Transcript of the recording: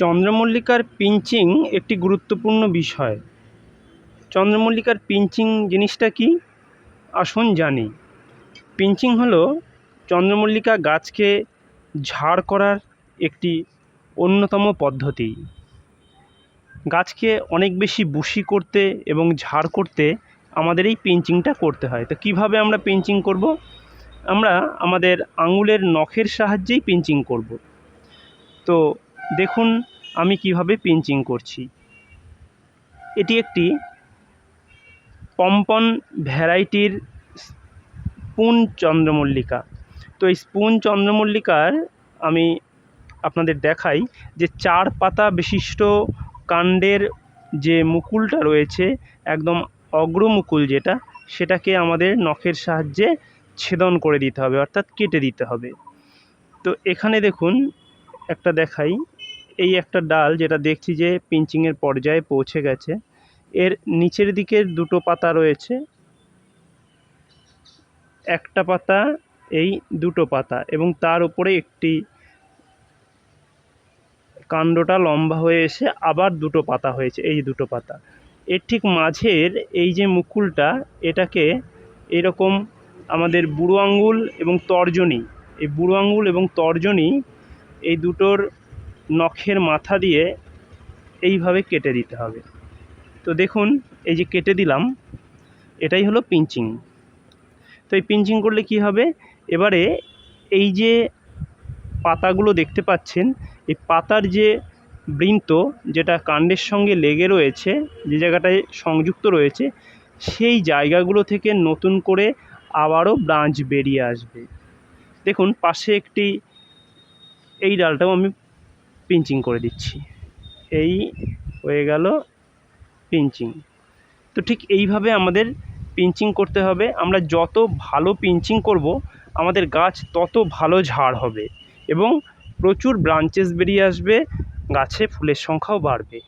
চন্দ্রমল্লিকার pinching একটি গুরুত্বপূর্ণ বিষয়। চন্দ্রমল্লিকার পিঞ্চিং জিনিসটা কী? আসুন জানি। পিঞ্চিং হলো চন্দ্রমল্লিকা গাছকে ঝাড় করার একটি অন্যতম পদ্ধতি। গাছকে অনেক বেশি বুশি করতে এবং ঝাড় করতে আমাদের এই পিঞ্চিংটা করতে হয়। তো কীভাবে আমরা পিঞ্চিং করব? আমরা আমাদের আঙুলের নখের সাহায্যেই পিঞ্চিং করব। তো দেখুন আমি কীভাবে পিঞ্চিং করছি। এটি একটি পম্পন ভ্যারাইটির স্পুন চন্দ্রমল্লিকা। তো এই স্পুন চন্দ্রমল্লিকার আমি আপনাদের দেখাই যে চার পাতা বিশিষ্ট কাণ্ডের যে মুকুলটা রয়েছে, একদম অগ্রমুকুল যেটা, সেটাকে আমাদের নখের সাহায্যে ছেদন করে দিতে হবে, অর্থাৎ কেটে দিতে হবে। তো এখানে দেখুন, একটা দেখাই এই একটা ডাল যেটা দেখছি যে পিঞ্চিংয়ের পর্যায়ে পৌঁছে গেছে। এর নিচের দিকের দুটো পাতা রয়েছে। একটা পাতা, এই দুটো পাতা এবং তার উপরে একটি কাণ্ডটা লম্বা হয়ে এসে আবার দুটো পাতা হয়েছে, এই দুটো পাতা। এর ঠিক মাঝের এই যে মুকুলটা, এটাকে এরকম আমাদের বুড়ো আঙুল এবং তর্জনী, এই বুড়ো আঙুল এবং তর্জনী এই দুটোর নখের মাথা দিয়ে এইভাবে কেটে দিতে হবে। তো দেখুন, এই যে কেটে দিলাম, এটাই হলো পিঞ্চিং। তো এই পিঞ্চিং করলে কি হবে? এবারে এই যে পাতাগুলো দেখতে পাচ্ছেন, এই পাতার যে বৃন্ত, যেটা কাণ্ডের সঙ্গে লেগে রয়েছে, যে জায়গাটায় সংযুক্ত রয়েছে, সেই জায়গাগুলো থেকে নতুন করে আবারও ব্রাঞ্চ বেরিয়ে আসবে। দেখুন, পাশে একটি, এই ডালটাও আমি পিঞ্চিং করে দিচ্ছি। এই হয়ে গেল পিঞ্চিং। তো ঠিক এইভাবে আমাদের পিঞ্চিং করতে হবে। আমরা যত ভালো পিঞ্চিং করব, আমাদের গাছ তত ভালো ঝাড় হবে এবং প্রচুর ব্রাঞ্চেস বেরিয়ে আসবে, গাছে ফুলের সংখ্যাও বাড়বে।